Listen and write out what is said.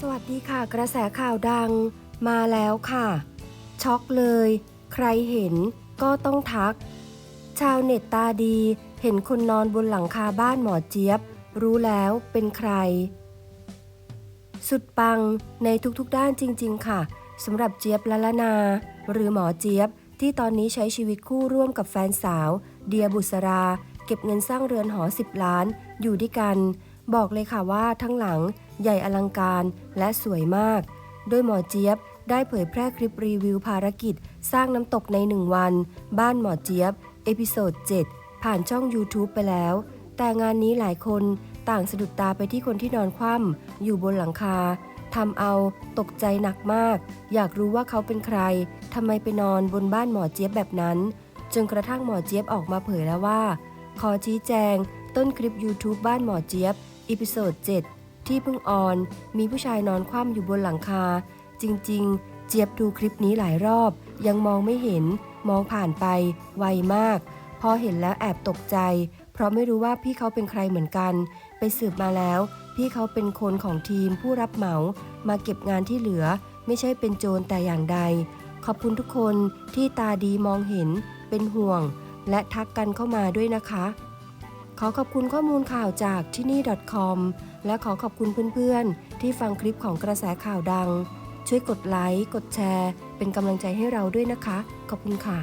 สวัสดีค่ะ กระแสข่าวดังมาแล้วค่ะ ช็อกเลย ใครเห็นก็ต้องทัก ชาวเน็ตตาดี เห็นคนนอนบนหลังคาบ้านหมอเจี๊ยบ รู้แล้วเป็นใคร สุดปังในทุกๆด้านจริง ๆ ค่ะสำหรับเจี๊ยบละละนา หรือหมอเจี๊ยบ ที่ตอนนี้ใช้ชีวิตคู่ร่วมกับแฟนสาว เดียบุษรา เก็บเงินสร้างเรือนหอ 10 ล้าน อยู่ด้วยกัน บอกเลยค่ะว่าทั้งหลังใหญ่อลังการและสวยมาก โดยหมอเจี๊ยบได้เผยแพร่คลิปรีวิวภารกิจ สร้างน้ำตกในหนึ่งวัน บ้านหมอเจี๊ยบ เอพิโซด 7 ผ่านช่อง YouTube ไปแล้ว แต่งานนี้หลายคนต่างสะดุดตาไปที่คนที่นอนคว่ำอยู่บนหลังคาทำเอาตกใจหนักมาก อยากรู้ว่าเขาเป็นใครทำไมไปนอนบนบ้านหมอเจี๊ยบแบบนั้น จนกระทั่งหมอเจี๊ยบออกมาเผยแล้วว่า ขอชี้แจง ต้นคลิป YouTube บ้านหมอเจี๊ยบ อีพิโซด 7 ที่เพิ่งออน มีผู้ชายนอนคว่ำอยู่บนหลังคา จริง ๆ เจี๊ยบดูคลิปนี้หลายรอบ ยังมองไม่เห็น มองผ่านไป ไวมาก พอเห็นแล้วแอบตกใจ เพราะไม่รู้ว่าพี่เขาเป็นใครเหมือนกัน ไปสืบมาแล้ว พี่เขาเป็นคนของทีมผู้รับเหมา มาเก็บงานที่เหลือ ไม่ใช่เป็นโจรแต่อย่างใด ขอบคุณทุกคนที่ตาดีมองเห็น เป็นห่วง และทักกันเข้ามาด้วยนะคะ ขอขอบคุณข้อมูลข่าวจากที่นี่ .com และขอขอบคุณเพื่อนๆ ที่ฟังคลิปของกระแสข่าวดัง ช่วยกดไลค์ กดแชร์ เป็นกำลังใจให้เราด้วยนะคะ ขอบคุณค่ะ